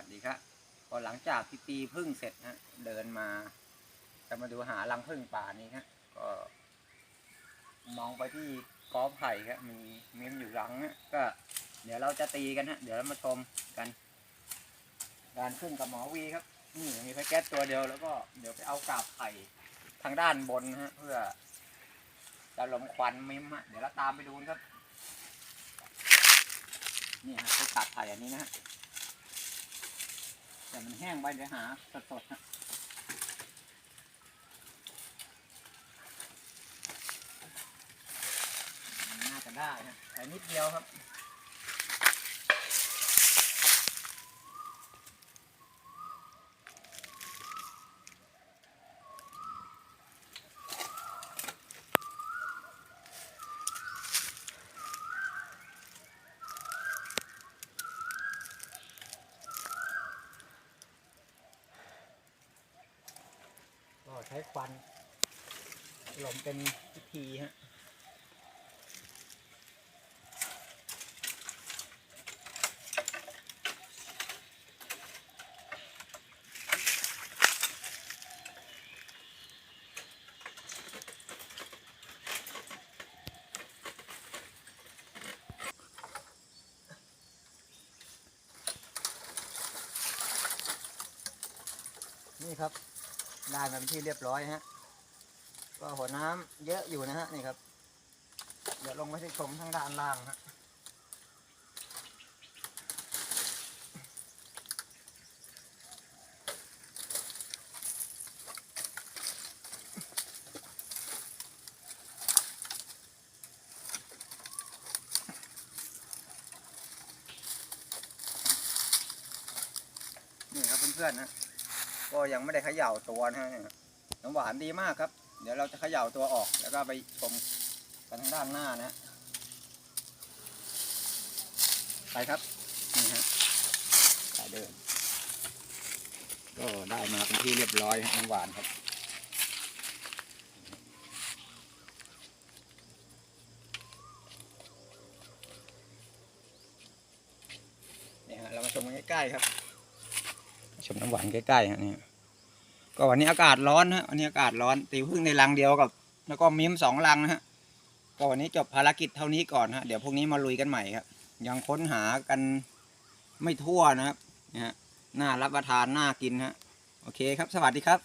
วัสดีครับพอหลังจากที่ตีพึ่งเสร็จนะเดินมา จะมาดูหารังพึ่งป่านี้ครับก็มองไปที่กอไผ่ครับมีมีมอยู่รังนะก็ เดี๋ยวเราจะตีกันฮะเดี๋ยวเรามาชมกัน การขึ้นกับหมอวีครับนี่มีไฟแก๊สตัวเดียวแล้วก็เดี๋ยวไปเอากาบไผ่ทางด้านบนนะฮะเพื่อจะลมควันมิมฮะเดี๋ยวเราตามไปดูกันครับ นี่ฮะคือกาบไผ่อันนี้นะฮะ แต่มันแห้งไปเดี๋ยวหาสดๆนะน่าจะได้นะแต่นิดเดียวครับ ใช้ควันหลมเป็นพิธีฮะนี่ครับ ได้มาเป็นที่เรียบร้อยฮะ ก็หัวน้ำเยอะอยู่นะฮะนี่ครับ เดี๋ยวลงไปที่ชมทางด้านล่างฮะนี่ครับเพื่อนๆนะ ก็ยังไม่ได้เขย่าตัวนะฮะน้ำหวานดีมากครับ เดี๋ยวเราจะเขย่าตัวออก แล้วก็ไปชมกันทางด้านหน้านะไปครับนี่ฮะสายเดิน ก็ได้มาเป็นที่เรียบร้อยน้ำหวานครับนี่ฮะเรามาชมกันใกล้ๆครับ มน้ำหวานใกล้ๆฮะนี่ก็วันนี้อากาศร้อนฮะวันนี้อากาศร้อน ตีพึ่งในรังเดียวกับ แล้วก็มิมสองรังนะฮะก็วันนี้จบภารกิจเท่านี้ก่อนฮะเดี๋ยวพรุ่งนี้มาลุยกันใหม่ครับยังค้นหากันไม่ทั่วนะครับนะฮะน่ารับประทานน่ากินฮะโอเคครับ สวัสดีครับ